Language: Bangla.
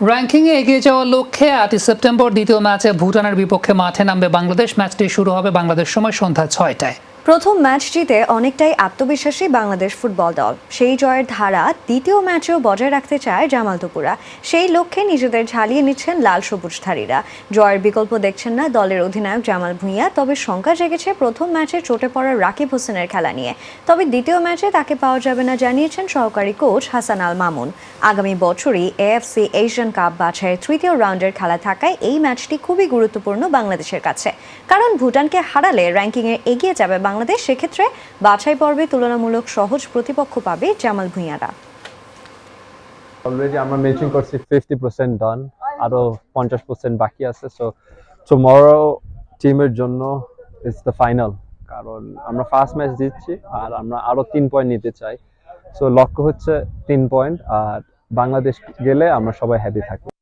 র্যাঙ্কিংয়ে এগিয়ে যাওয়ার লক্ষ্যে আটই সেপ্টেম্বর দ্বিতীয় ম্যাচে ভুটানের বিপক্ষে মাঠে নামবে বাংলাদেশ। ম্যাচটি শুরু হবে বাংলাদেশ সময় সন্ধ্যা ছয়টায়। প্রথম ম্যাচ জিতে অনেকটাই আত্মবিশ্বাসী বাংলাদেশ ফুটবল দল। সেই জয়ের ধারা দ্বিতীয় ম্যাচেও বজায় রাখতে চায় জামাল দুপুরা সেই লক্ষ্যে নিজেদের ঝালিয়ে নিচ্ছেন লাল সবুজধারীরা জয়ের বিকল্প দেখছেন না দলের অধিনায়ক জামাল ভুঁইয়া, তবে শঙ্কা জেগেছে প্রথম ম্যাচে চোটে পড়া রাকিব হোসেনের খেলা নিয়ে। তবে দ্বিতীয় ম্যাচে তাকে পাওয়া যাবে না জানিয়েছেন সহকারী কোচ হাসান আল মামুন। আগামী বছরই এএফসি এশিয়ান কাপ বাছাইয়ের তৃতীয় রাউন্ডের খেলা থাকায় এই ম্যাচটি খুবই গুরুত্বপূর্ণ বাংলাদেশের কাছে। কারণ ভুটানকে হারালে র্যাঙ্কিংয়ে এগিয়ে যাবে বাংলাদেশ সেক্ষেত্রে বাছাই পর্বে তুলনামূলক সহজ প্রতিপক্ষ পাবে জামাল ভুঁইয়ারা। অলরেডি আমরা মেচিং করছি ফিফটি পার্সেন্ট ডান আরও পঞ্চাশ পার্সেন্ট বাকি আছে সো টুমরো টিমের জন্য ইটস দ্য ফাইনাল কারণ আমরা ফার্স্ট ম্যাচ দিচ্ছি আর আমরা আরও তিন পয়েন্ট নিতে চাই। সো লক্ষ্য হচ্ছে তিন পয়েন্ট আর বাংলাদেশ গেলে আমরা সবাই হ্যাপি থাকি